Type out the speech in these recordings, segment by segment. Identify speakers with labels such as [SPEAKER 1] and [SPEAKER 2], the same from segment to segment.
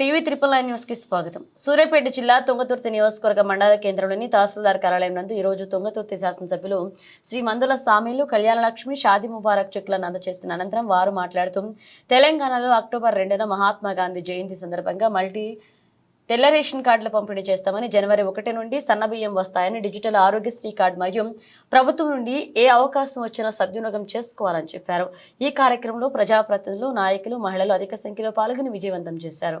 [SPEAKER 1] TV triple nine న్యూస్కి స్వాగతం. సూర్యాపేట జిల్లా తుంగతుర్తి నియోజకవర్గ మండల కేంద్రంలోని తహసీల్దార్ కార్యాలయం నందు ఈ రోజు తుంగతుర్తి శాసనసభ్యులు శ్రీ మందుల సామీలు కళ్యాణలక్ష్మి షాది ముబారక్ చెక్లను అందజేస్తున్న అనంతరం వారు మాట్లాడుతూ తెలంగాణలో అక్టోబర్ రెండున మహాత్మా గాంధీ జయంతి సందర్భంగా మల్టీ తెల్ల రేషన్ కార్డుల పంపిణీ చేస్తామని జనవరి ఒకటి నుండి సన్నబియ్యం వస్తాయని డిజిటల్ ఆరోగ్యశ్రీ కార్డు మరియు ప్రభుత్వం నుండి ఏ అవకాశం వచ్చినా సద్వినియోగం చేసుకోవాలని చెప్పారు. ఈ కార్యక్రమంలో ప్రజాప్రతినిధులు నాయకులు మహిళలు అధిక సంఖ్యలో పాల్గొని విజయవంతం చేశారు.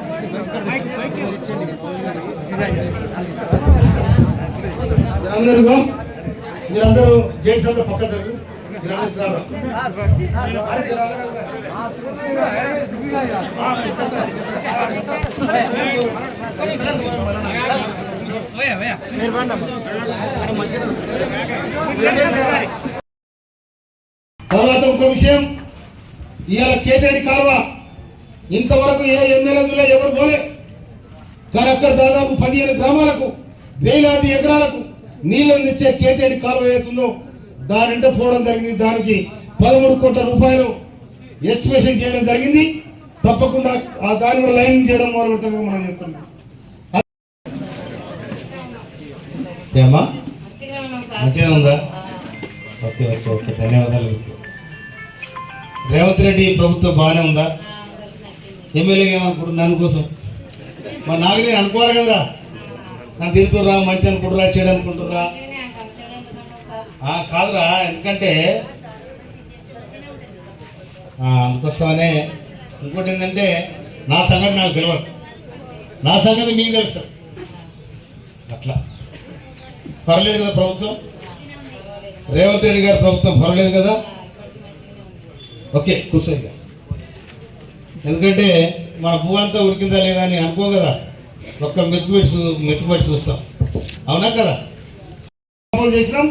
[SPEAKER 2] మీరందరూ మీరందరూ జయశాలతో పక్క జరుగు. తర్వాత ఇంకో విషయం ఇవాళ కేతడి కాలువ. ఇంతవరకు ఏ ఎమ్మెల్యేలో ఎవరు పోలే. కానీ అక్కడ దాదాపు పదిహేను గ్రామాలకు వేలాది ఎకరాలకు నీళ్ళని తెచ్చే కేతేడి కాలువ ఏతుందో దానింట పోవడం జరిగింది. దానికి పదమూడు కోట్ల రూపాయలు ఎస్టిమేషన్ చేయడం జరిగింది. తప్పకుండా ఆ దాని కూడా లైన్ చేయడం మొదలు పెడుతుంది మనం చెప్తున్నాం. ఏమ్మా మంచిగా ఉందా? Okay okay okay. ధన్యవాదాలు రేవంత్ రెడ్డి ప్రభుత్వం బాగానే ఉందా? ఎమ్మెల్యేగా ఏమనుకుంటుంది నన్ను కోసం మరి నాకు నేను అనుకోవాలి కదరా. నన్ను తిడుతుర్రా మంచి అనుకుంటురా చెడు అనుకుంటుర్రా కాదురా ఎందుకంటే అందుకోసమనే ఇంకోటి ఏంటంటే నా సంగతి నాకు తెలియదు నా సంగతి మీకు తెలుస్తుంది అట్లా. పర్లేదు కదా ప్రభుత్వం? రేవంత్ రెడ్డి గారి ప్రభుత్వం పర్లేదు కదా? ఓకే కూర్చో ఎందుకంటే మన భూ అంతా ఉడికిందా లేదా అని అనుకో కదా. ఒక్క మెతుకుపెట్టి చూ మెతుకుపెట్టి చూస్తాం. అవునా కదా? చేసినాం.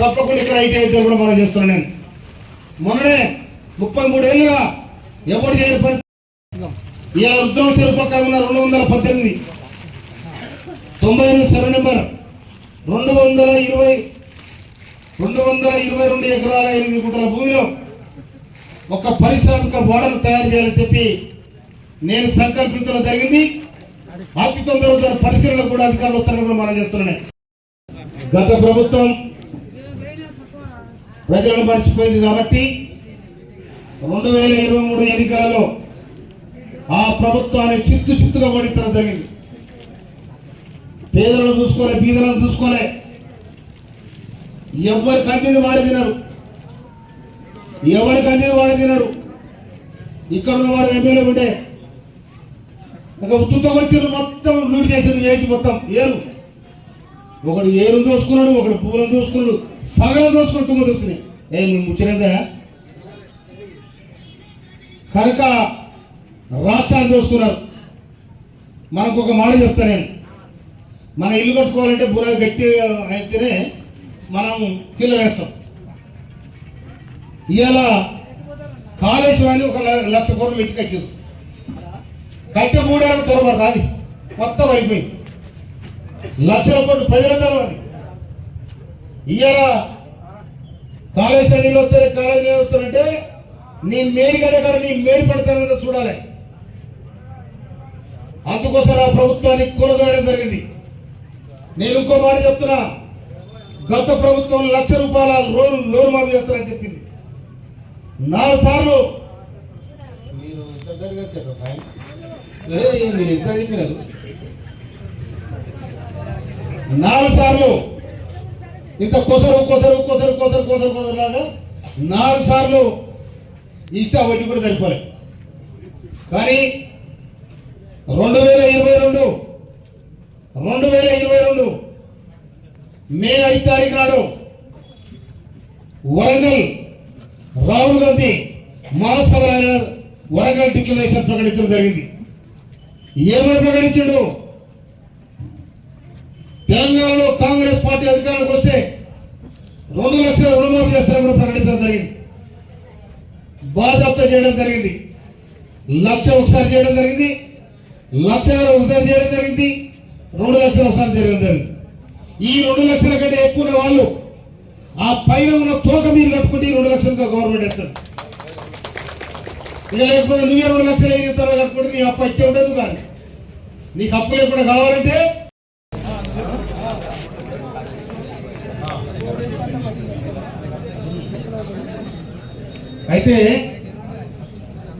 [SPEAKER 2] తప్పకుండా ఇక్కడ ఐటీ అయితే కూడా మనం చేస్తున్నాను నేను. మొన్ననే ముప్పై మూడేళ్ళుగా ఎవరు చేయని పని ఇలా రుద్రం శిల్పకాలు ఉన్న రెండు వందల పద్దెనిమిది. తొంభై ఎనిమిది సెవెన్ నెంబర్. రెండు వందల ఇరవై రెండు వందల ఇరవై రెండు ఎకరాల ఎనిమిది గుంటల భూమిలో ఒక పారిశ్రామిక మోడల్ తయారు చేయాలని చెప్పి నేను సంకల్పించడం జరిగింది. అతి తొందరగా పరిశీలన కూడా అధికారులు వస్తారని మనం చేస్తున్నాయి గత ప్రభుత్వం ప్రజలను మర్చిపోయింది కాబట్టి రెండు వేల ఇరవై మూడు ఎన్నికలలో ఆ ప్రభుత్వాన్ని చిత్తు చిత్తుగా ఓడించడం జరిగింది. పేదలను చూసుకోలే బీదలను చూసుకోలే. ఎవరికి అందింది వాడి తినరు ఎవరికి అందింది వాడి తినరు ఇక్కడ ఉన్న వాడు ఎమ్మెల్యే ఉంటే ఒక ఉత్తుతో వచ్చారు మొత్తం లూట్ చేసేది ఏంటి మొత్తం ఏరు. ఒకడు ఏరు దోసుకున్నాడు ఒకడు పూలను దోసుకున్నాడు సగం దోసుకుని తుమ్మ దొరుకుతున్నాయి. ఏ ముచ్చినదే కనుక రాష్ట్రాన్ని దోసుకున్నారు. మనకు ఒక మాట చెప్తా నేను. మన ఇల్లు కట్టుకోవాలంటే బుర్ర గట్టి అయితేనే మనం కిల్ల వేస్తాం. ఇవాళ కాళేశ్వరాన్ని ఒక లక్ష కోట్లు పెట్టి కట్టారు కట్టే మూడేళ్ళ తొరబడి అది మొత్తం అయిపోయింది. లక్షల కోట్లు ప్రజలందరూ అది. ఇవాళ కాళేశ్వరం నీళ్ళు వస్తాయి కాలేజీ నీళ్ళు వస్తారంటే నీ మేడి కదా కదా నీ మేడి పడతానని చూడాలి. అందుకోసం ఆ ప్రభుత్వానికి కూలదోయడం జరిగింది. నేను ఇంకో మాట చెప్తున్నా. గత ప్రభుత్వం లక్ష రూపాయల లోన్ లోన్ మాఫీ చేస్తారని చెప్పింది. నాలుగు సార్లు. మీరు మీరు ఎంత చెప్పినారు నాలుగు సార్లు. ఇంత కొసరు కొసరు కొసరు కొసరు కొసరు కొసరు లాగా నాలుగు సార్లు. ఇష్ట వడ్డీ కూడా సరిపోలే.
[SPEAKER 3] కానీ రెండు వేల ఇరవై రెండు రెండు వేల ఇరవై రెండు మే ఐదు తారీఖు నాడు వరంగల్ రాహుల్ గాంధీ మహాసభలైన వరంగల్ డిక్లరేషన్ ప్రకటించడం జరిగింది. ఏమని ప్రకటించాడు? తెలంగాణలో కాంగ్రెస్ పార్టీ అధికారంలోకి వస్తే రెండు లక్షల రుణమాఫీ చేస్తారని కూడా ప్రకటించడం జరిగింది. బాధ్యత చేయడం జరిగింది. లక్ష ఒకసారి చేయడం జరిగింది. లక్ష ఒకసారి చేయడం జరిగింది. రెండు లక్షలు ఒకసారి చేయడం జరిగింది. ఈ రెండు లక్షల కంటే ఎక్కువ వాళ్ళు ఆ పైన ఉన్న తోక మీరు కట్టుకుంటే రెండు లక్షలతో గవర్నమెంట్ ఇస్తుంది ఇక లేకపోతే నువ్వే రెండు లక్షలు ఐదు తర్వాత కట్టుకుంటే నీ అప్పు ఇచ్చే ఉండదు కానీ. నీకు అప్పు లేకుండా కావాలంటే అయితే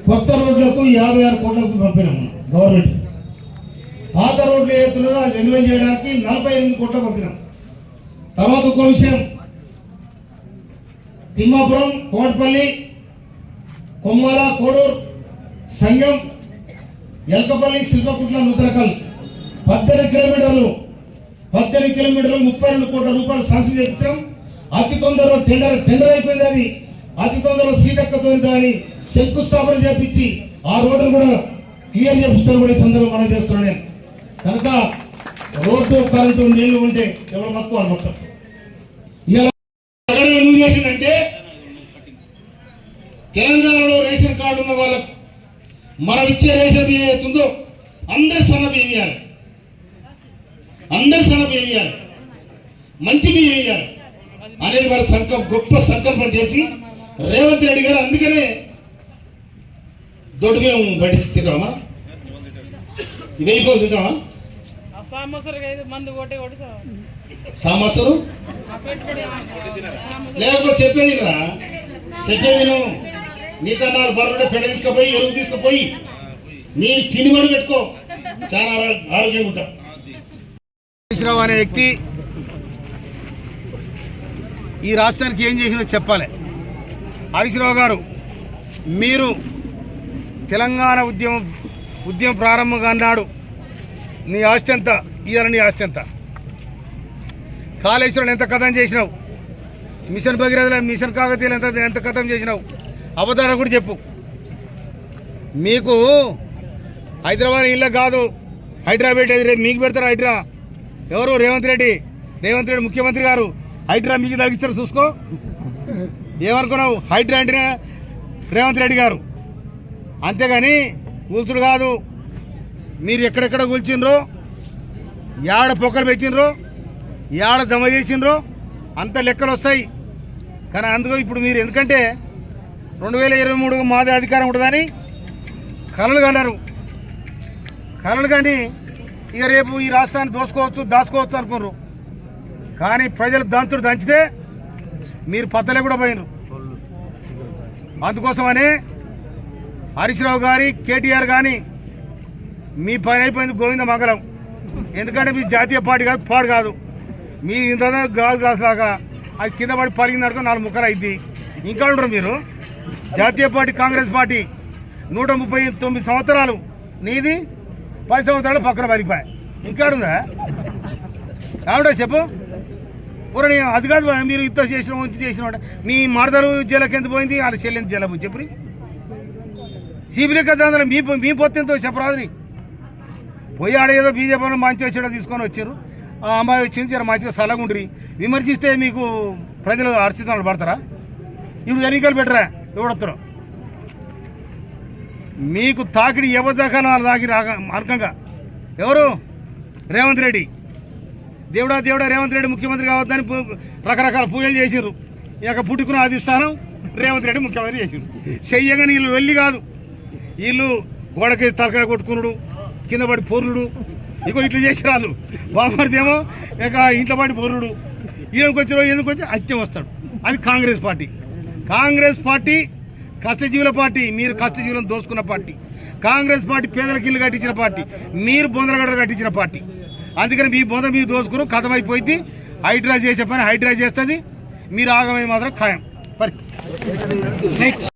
[SPEAKER 3] కొత్త రోడ్లకు యాభై ఆరు కోట్లకు పంపినాము గవర్నమెంట్. పాత రోడ్లు ఏతున్నదో అది రెన్యువల్ చేయడానికి నలభై ఎనిమిది కోట్లు పంపినాం. తర్వాత ఒక విషయం. తిమ్మాపురం కోటపల్లి కొమ్మల కోడూరు సంఘం ఎలకపల్లి శిల్పకుట్ల నూతనకల్ పద్దెనిమిది కిలోమీటర్లు పద్దెనిమిది కిలోమీటర్లు ముప్పై రెండు కోట్ల రూపాయలు శాంక్షన్ చేయించాం. అతి తొందరలో టెండర్ టెండర్ అయిపోయింది అది అతి తొందరలో సీటెక్కతో దాన్ని శంకుస్థాపన చేపించి ఆ రోడ్డు కూడా క్లియర్ చేపిస్తాను కూడా ఈ సందర్భం మనం చేస్తున్నాను నేను. కనుక రోడ్డు కరెంటు నీళ్ళు ఉంటే ఎవరు మొత్తం వాళ్ళు మొత్తం ఇలా ప్రకటన ఎందుకు చేసిందంటే తెలంగాణలో రేషన్ కార్డు ఉన్న వాళ్ళకు మనం ఇచ్చే రేషన్ అవుతుందో అందరి సన్న బియ్యం ఇవ్వాలి అందరి సన్న బియ్యం ఇవ్వాలి మంచి బియ్యం ఇవ్వాలి అనేది వారి సంకల్ప గొప్ప సంకల్పం చేసి రేవంత్ రెడ్డి గారు అందుకనే దొడ్డు బియ్యం బయట తింటామా ఇవి అయిపోయి తింటామా
[SPEAKER 4] ఆ సంవత్సరం ఐదు మంది కొట్టి కొట్టి సార్.
[SPEAKER 3] సామస్సరు
[SPEAKER 4] ఆ పెట్టుబడి ఆ సంవత్సరం
[SPEAKER 3] లేకపోతే చెప్పేది రా చెప్పేది నువ్వు నీతో నాలుగు బర్రెలు పెడ తీసుకుపోయి ఎరువు తీసుకుపోయి నీ తిని కూడా పెట్టుకో. చాలా ఆరోగ్యంగా ఉంటా.
[SPEAKER 2] రావు అనే వ్యక్తి ఈ రాష్ట్రానికి ఏం చేసినో చెప్పాలి. హరీశ్రావు గారు మీరు తెలంగాణ ఉద్యమం ఉద్యమం ప్రారంభంగా అన్నాడు నీ ఆస్తి ఎంత? ఇవాళ నీ ఆస్తి ఎంత? కాళేశ్వరుని ఎంత కథం చేసినావు? మిషన్ భగీరథలో మిషన్ కాకతీయులు ఎంత ఎంత కథం చేసినావు? అబద్ధాలు కూడా చెప్పు. మీకు హైదరాబాద్ ఇళ్ళ కాదు హైదరాబాద్ ఏది రేపు మీకు పెడతారు హైడ్రా. ఎవరు? రేవంత్ రెడ్డి. రేవంత్ రెడ్డి ముఖ్యమంత్రి గారు. హైడ్రా మీకు తగ్గిస్తారు చూసుకో. ఏమనుకున్నావు? హైడ్రా అంటే రేవంత్ రెడ్డి గారు. అంతేగాని కూల్చుడు కాదు. మీరు ఎక్కడెక్కడ కూల్చిండ్రో యాడ పొక్కలు పెట్టినరో యాడ జమ చేసిండ్రో అంత లెక్కలు వస్తాయి. కానీ అందుకో ఇప్పుడు మీరు ఎందుకంటే రెండు వేల ఇరవై మూడు మాదే అధికారం ఉంటుందని కలలు కన్నారు. కలలు కానీ ఇక రేపు ఈ రాష్ట్రాన్ని దోసుకోవచ్చు దాచుకోవచ్చు అనుకున్నారు. కానీ ప్రజలు దంచుడు దంచితే మీరు పత్తలే కూడా పోయినరు. అందుకోసమనే హరీష్రావు గారి కేటీఆర్ కానీ మీ పని అయిపోయింది గోవింద మంగళం. ఎందుకంటే మీ జాతీయ పార్టీ కాదు పాడు కాదు. మీ ఇంత గ్లాస్ గ్లాస్ లాగా అది కింద పడి పరిగిందనుకో నాలుగు ముక్కలు అయింది ఇంకా ఉండరు మీరు. జాతీయ పార్టీ కాంగ్రెస్ పార్టీ నూట ముప్పై తొమ్మిది సంవత్సరాలు నీది పది సంవత్సరాలు పక్కన పలిపాయి ఇంకాడుందా? ఉందా ఆవిడ చెప్పు పూరని అది కాదు మీరు ఇంత చేసిన ఇంత చేసిన మీ మరదలు జైలుకి ఎంత పోయింది? వాళ్ళ చెల్లెంత జైలు చెప్పు సిబిలి కదా మీ మీ పొత్తెంతో చెప్పరాదు పోయి ఆడేదో బీజేపీ మంచి వచ్చాడో తీసుకొని వచ్చారు. ఆ అమ్మాయి వచ్చింది జర మంచిగా సలగుండ్రి విమర్శిస్తే మీకు ప్రజలు హర్షితాలు పడతారా? ఇప్పుడు ఎన్నికలు పెట్టరా? ఎవడొస్తారు మీకు తాకిడి ఎవరిదాకా తాకి రాక మార్గంగా. ఎవరు? రేవంత్ రెడ్డి. దేవుడా దేవుడా రేవంత్ రెడ్డి ముఖ్యమంత్రి కావద్దని రకరకాల పూజలు చేసిర్రు. ఇక పుట్టుకున్న అధిష్టానం రేవంత్ రెడ్డి ముఖ్యమంత్రి చేసిండు. చెయ్యగానే వీళ్ళు వెళ్ళి కాదు. వీళ్ళు గోడకి తలకాయ కొట్టుకునుడు కింద పడి పొర్రుడు ఇగో ఇట్లా చేసి రాళ్ళు బామర్దేమో ఇక ఇంట్లో పడి పొర్రుడు ఈయనకొచ్చిన ఎందుకు వచ్చి అత్యం వస్తాడు. అది కాంగ్రెస్ పార్టీ. కాంగ్రెస్ పార్టీ కష్టజీవుల పార్టీ మీరు కష్టజీవులను దోసుకున్న పార్టీ. కాంగ్రెస్ పార్టీ పేదలకు ఇల్లు కట్టించిన పార్టీ మీరు బొందలగడ్డలు కట్టించిన పార్టీ. అందుకని మీ బొంద మీరు దోసుకుని కథమైపోయింది. హైడ్రా చేసే పని హైడ్రా చేస్తుంది. మీరు ఆగమే మాత్రం ఖాయం. పరి నెక్స్ట్